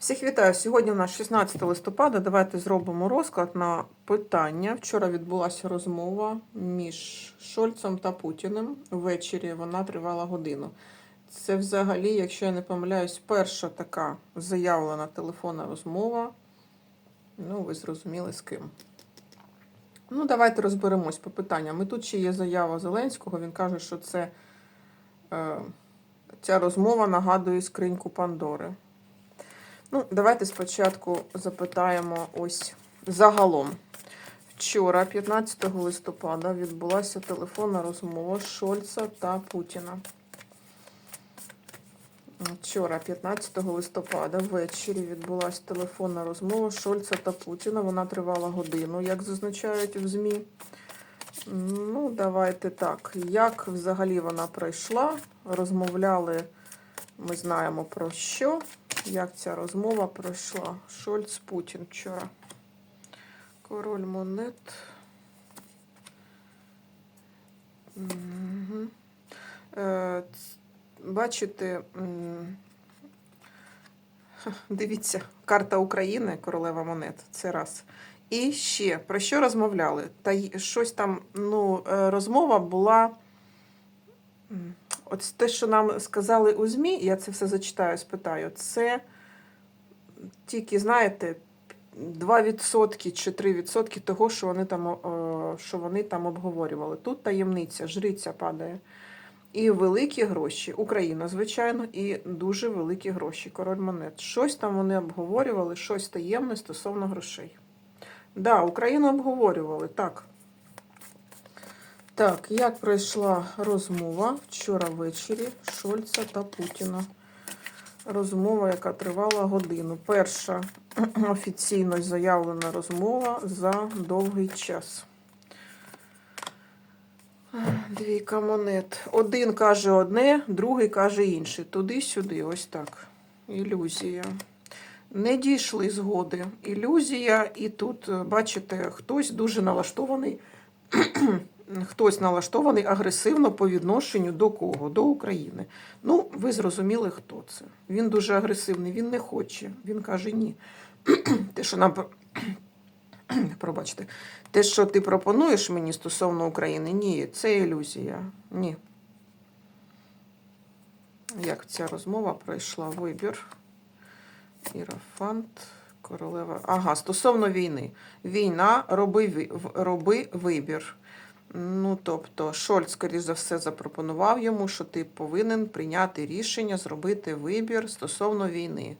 Всіх вітаю. Сьогодні у нас 16 листопада. Давайте зробимо розклад на питання. Вчора відбулася розмова між Шольцем та Путіним. Ввечері вона тривала годину. Це взагалі, якщо я не помиляюсь, перша така заявлена телефонна розмова. Ну, ви зрозуміли з ким. Ну, давайте розберемось по питанням. І тут ще є заява Зеленського. Він каже, що це е, ця розмова нагадує скриньку Пандори. Ну, давайте спочатку запитаємо ось загалом. Вчора, 15 листопада, відбулася телефонна розмова Шольца та Путіна. Вчора, 15 листопада, ввечері відбулася телефонна розмова Шольца та Путіна. Вона тривала годину, як зазначають в ЗМІ. Ну, давайте так. Як взагалі вона пройшла? Розмовляли, ми знаємо про що. Як ця розмова пройшла? Шольц Путін вчора. Король монет. Е, бачите, дивіться, карта України, королева монет. Це раз. І ще про що розмовляли? Та щось там, ну, е, розмова була. От те, що нам сказали у ЗМІ, я це все зачитаю, спитаю, це тільки, знаєте, 2% чи 3% того, що вони там, що вони там обговорювали. Тут таємниця, жриця падає. І великі гроші. Україна, звичайно, і дуже великі гроші. Король монет. Щось там вони обговорювали, щось таємне стосовно грошей. Да, Україну обговорювали, так. Так, як пройшла розмова вчора ввечері Шольца та Путіна? Розмова, яка тривала годину. Перша офіційно заявлена розмова за довгий час. Двійка монет. Один каже одне, другий каже інше. Туди-сюди, ось так. Ілюзія. Не дійшли згоди. Ілюзія, і тут, бачите, хтось дуже налаштований хтось налаштований агресивно по відношенню до кого? До України. Ну, ви зрозуміли, хто це. Він дуже агресивний, він не хоче. Він каже ні. Те, що нам. Пробачте, те, що ти пропонуєш мені стосовно України, ні, це ілюзія. Ні. Як ця розмова пройшла вибір? Ірафант, королева. Ага, стосовно війни. Війна, роби, роби вибір. Ну, тобто, Шольц, скоріш за все, запропонував йому, що ти повинен прийняти рішення, зробити вибір стосовно війни.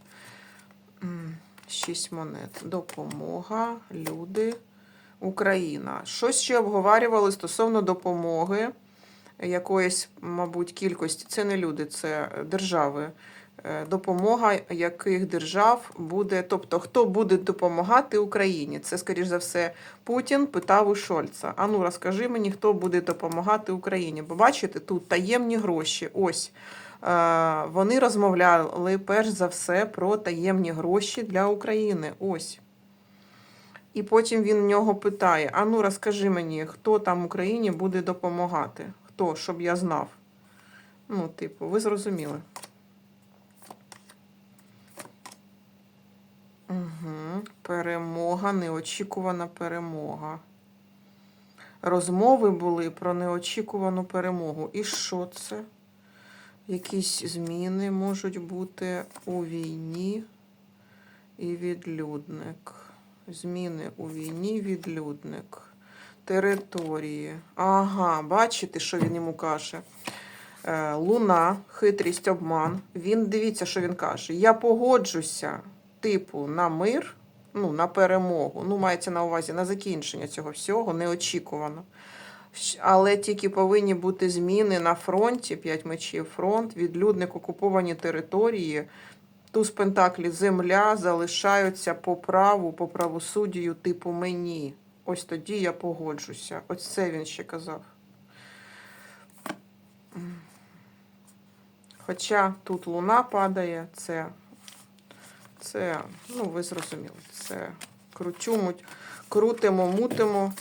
Шість монет. Допомога, люди, Україна. Щось ще обговорювали стосовно допомоги якоїсь, мабуть, кількості. Це не люди, це держави. Е, Допомога яких держав буде, тобто хто буде допомагати Україні? Це, скоріш за все, Путін питав у Шольца. Ану, розкажи мені, хто буде допомагати Україні. Бо бачите, тут таємні гроші. Ось Е, вони розмовляли перш за все про таємні гроші для України. Ось. І потім він в нього питає: Ану, розкажи мені, хто там Україні буде допомагати? Хто, щоб я знав? Ну, типу, ви зрозуміли. Угу. Перемога, неочікувана перемога. Розмови були про неочікувану перемогу. І що це? Якісь зміни можуть бути у війні і відлюдник. Зміни у війні, відлюдник. Території. Ага, бачите, що він йому каже? Е, Луна, хитрість, обман. Він дивіться, що він каже. Я погоджуся, типу, на мир, ну, на перемогу. Ну, мається на увазі на закінчення цього всього, неочікувано. Але тільки повинні бути зміни на фронті, п'ять мечів фронт, відлюдник, окуповані території, туз пентаклі, земля залишаються по праву, по правосуддю, типу мені. Ось тоді я погоджуся. Ось це він ще казав. Хоча тут луна падає, це, це ну ви зрозуміли, це крутюмуть, крутимо, мутимо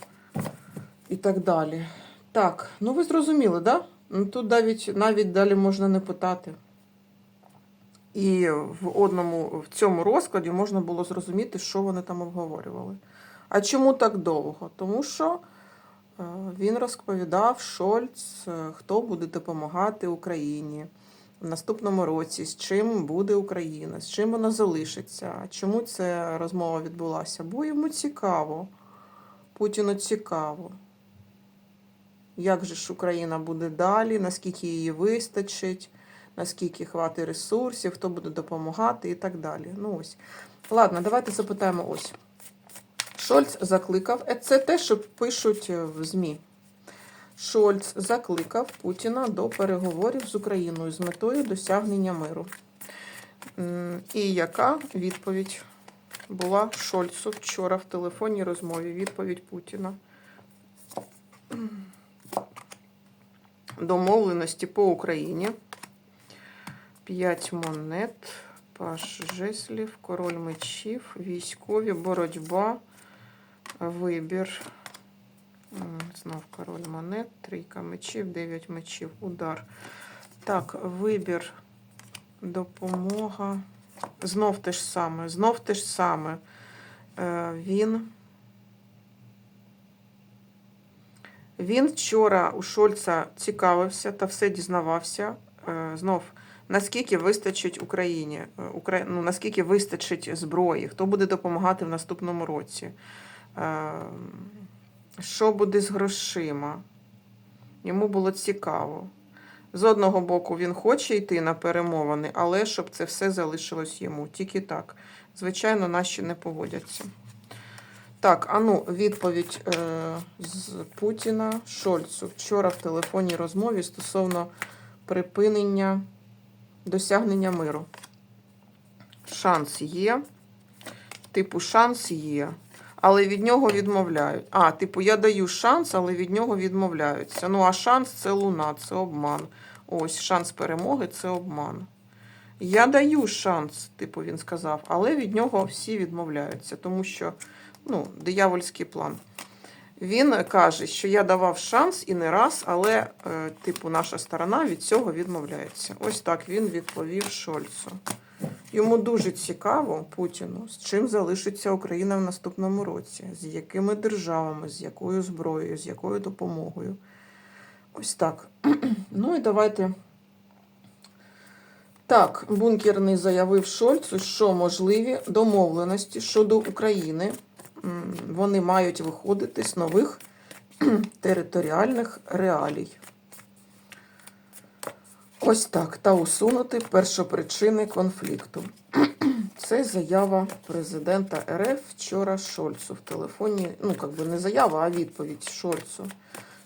і так далі. Так, ну ви зрозуміли, да? Ну тут навіть, навіть далі можна не питати. І в одному в цьому розкладі можна було зрозуміти, що вони там обговорювали. А чому так довго? Тому що е, він розповідав Шольц, е, хто буде допомагати Україні в наступному році, з чим буде Україна, з чим вона залишиться. Чому ця розмова відбулася? Бо йому цікаво. Путіну цікаво. Як же ж Україна буде далі, наскільки її вистачить, наскільки хватить ресурсів, хто буде допомагати і так далі. Ну ось. Ладно, давайте запитаємо ось. Шольц закликав, е, це те, що пишуть е, в ЗМІ. Шольц закликав Путіна до переговорів з Україною з метою досягнення миру. І яка відповідь була Шольцу вчора в телефонній розмові? Відповідь Путіна. Домовленості по Україні. П'ять монет, паш жеслів, король мечів, військові, боротьба, вибір. Знов король монет, трійка мечів, дев'ять мечів, удар. Так, вибір, допомога. Знов те ж саме, знов те ж саме. Е, Він. Він вчора у Шольца цікавився та все дізнавався. Е, Знов, наскільки вистачить Україні, е, ну, наскільки вистачить зброї, хто буде допомагати в наступному році. Що буде з грошима? Йому було цікаво. З одного боку, він хоче йти на перемовини, але щоб це все залишилось йому. Тільки так. Звичайно, наші не погодяться. Так, а ну, відповідь е, з Путіна Шольцу вчора в телефонній розмові стосовно припинення досягнення миру. Шанс є. Типу, шанс є, але від нього відмовляють. А, типу, я даю шанс, але від нього відмовляються. Ну, а шанс це луна, це обман. Ось шанс перемоги це обман. Я даю шанс, типу, він сказав, але від нього всі відмовляються, тому що ну, диявольський план. Він каже, що я давав шанс і не раз, але, е, типу, наша сторона від цього відмовляється. Ось так він відповів Шольцу. Йому дуже цікаво Путіну, з чим залишиться Україна в наступному році, з якими державами, з якою зброєю, з якою допомогою. Ось так. Ну і давайте. Так, бункерний заявив Шольцу, що можливі домовленості щодо України. Вони мають виходити з нових територіальних реалій. Ось так. Та усунути першопричини конфлікту. Це заява президента РФ вчора Шольцу в телефоні. Ну, як би не заява, а відповідь Шольцу.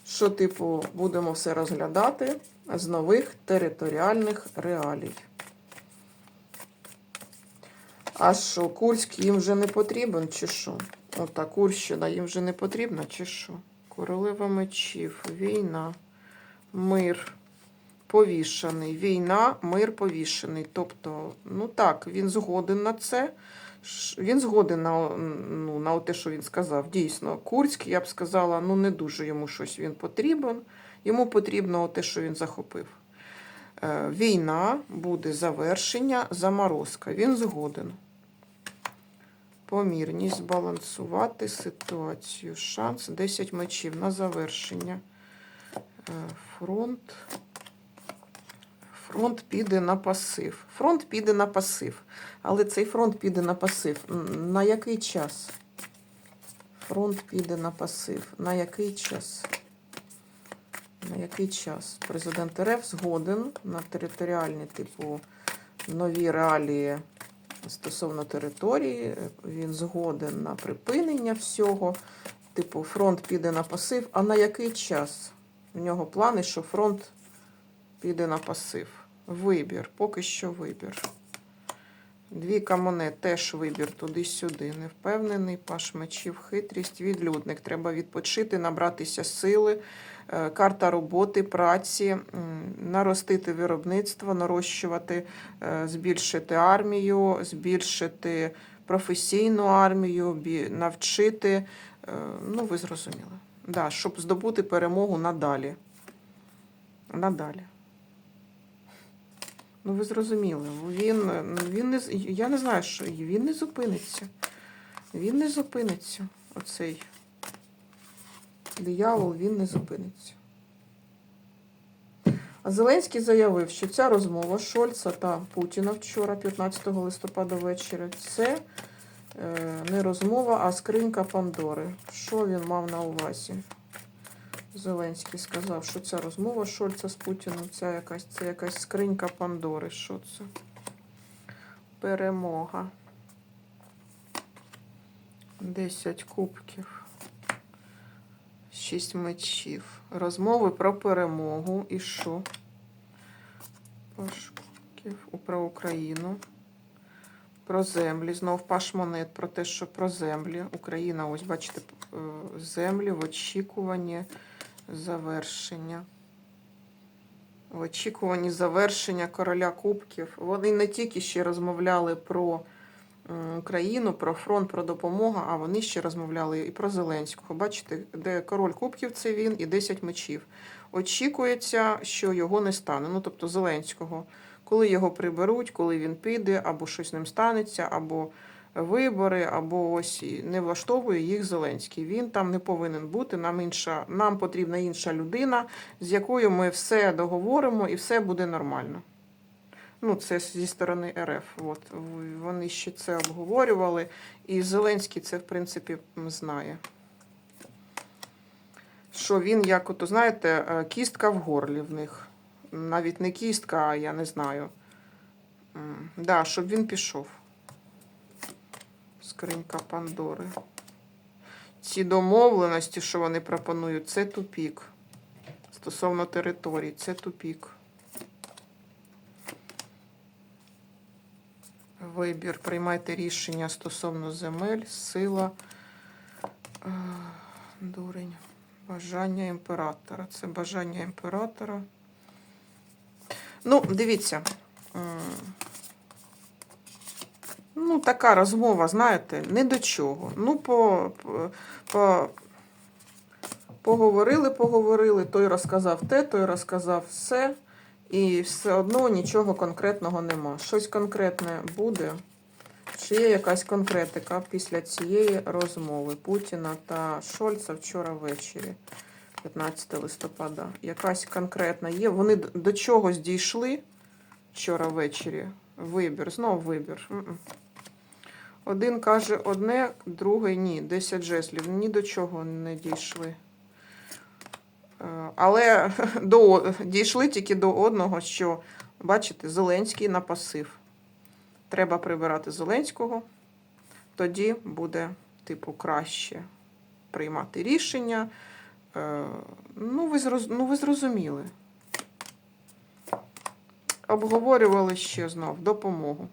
Що, типу, будемо все розглядати з нових територіальних реалій. А що, Курськ їм вже не потрібен, чи що? Ота Курщина їм вже не потрібна, чи що? Королева мечів, війна, мир повішений. Війна, мир повішений. Тобто, ну так, він згоден на це. Він згоден на, ну, на те, що він сказав. Дійсно, Курськ, я б сказала, ну не дуже йому щось він потрібен. Йому потрібно те, що він захопив. Е, Війна буде завершення, заморозка. Він згоден. Помірність, збалансувати ситуацію. Шанс 10 мечів на завершення. Е, Фронт. Фронт піде на пасив. Фронт піде на пасив. Але цей фронт піде на пасив. На який час? Фронт піде на пасив. На який час? На який час? Президент РФ згоден на територіальні, типу, нові реалії стосовно території. Він згоден на припинення всього. Типу, фронт піде на пасив. А на який час? В нього плани, що фронт піде на пасив. Вибір, поки що вибір. Двійка монет теж вибір туди-сюди. Не впевнений, паш мечів, хитрість, відлюдник. Треба відпочити, набратися сили, Е, карта роботи, праці, наростити виробництво, нарощувати, е, збільшити армію, збільшити професійну армію, навчити. е, Ну, ви зрозуміли. Да, щоб здобути перемогу надалі. Надалі. Ну, ви зрозуміли, він, ну, він не, я не знаю, що він не зупиниться. Він не зупиниться. Оцей диявол, він не зупиниться. А Зеленський заявив, що ця розмова Шольца та Путіна вчора, 15 листопада ввечері, це е, не розмова, а скринька Пандори. Що він мав на увазі? Зеленський сказав, що ця розмова Шольца з Путіним, ця якась, це якась скринька Пандори. Що це? Перемога. 10 кубків. 6 мечів. Розмови про перемогу. І що? Паш кубків. Про Україну. Про землі. Знов паш монет про те, що про землі. Україна, ось бачите, е, землі в очікуванні завершення. В очікуванні завершення короля кубків. Вони не тільки ще розмовляли про Україну, про фронт, про допомогу, а вони ще розмовляли і про Зеленського. Бачите, де король кубків це він і 10 мечів. Очікується, що його не стане. Ну, тобто Зеленського. Коли його приберуть, коли він піде, або щось з ним станеться, або вибори, або ось не влаштовує їх Зеленський. Він там не повинен бути. Нам інша, нам потрібна інша людина, з якою ми все договоримо і все буде нормально. Ну, це зі сторони РФ. От вони ще це обговорювали, і Зеленський це, в принципі, знає. Що він, як ото, знаєте, е, кістка в горлі в них. Навіть не кістка, а я не знаю. Да, щоб він пішов. Скринька Пандори. Ці домовленості, що вони пропонують, це тупік. Стосовно територій, це тупік. Вибір, приймайте рішення стосовно земель, сила, е, дурень, бажання імператора. Це бажання імператора. Ну, дивіться. Ну, така розмова, знаєте, не до чого. Ну, по, по, поговорили, поговорили, той розказав те, той розказав все, і все одно нічого конкретного нема. Щось конкретне буде. Чи є якась конкретика після цієї розмови Путіна та Шольца вчора ввечері, 15 листопада? Якась конкретна є. Вони до чогось дійшли вчора ввечері. Вибір, знову вибір. Один каже одне, другий ні. 10 жеслів. Ні до чого не дійшли. Е, Але до, дійшли тільки до одного, що, бачите, Зеленський на пасив. Треба прибирати Зеленського, тоді буде, типу, краще приймати рішення. Е, Ну, ви, зроз... ну, ви зрозуміли. Обговорювали ще знов допомогу.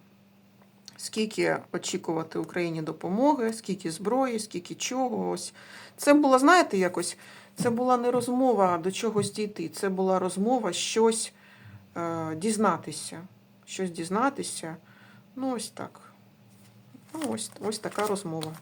Скільки очікувати Україні допомоги, скільки зброї, скільки чогось. Це була, знаєте, якось, це була не розмова до чогось дійти. Це була розмова щось е, дізнатися. Щось дізнатися. Ну, ось так. Ну, ось, ось така розмова.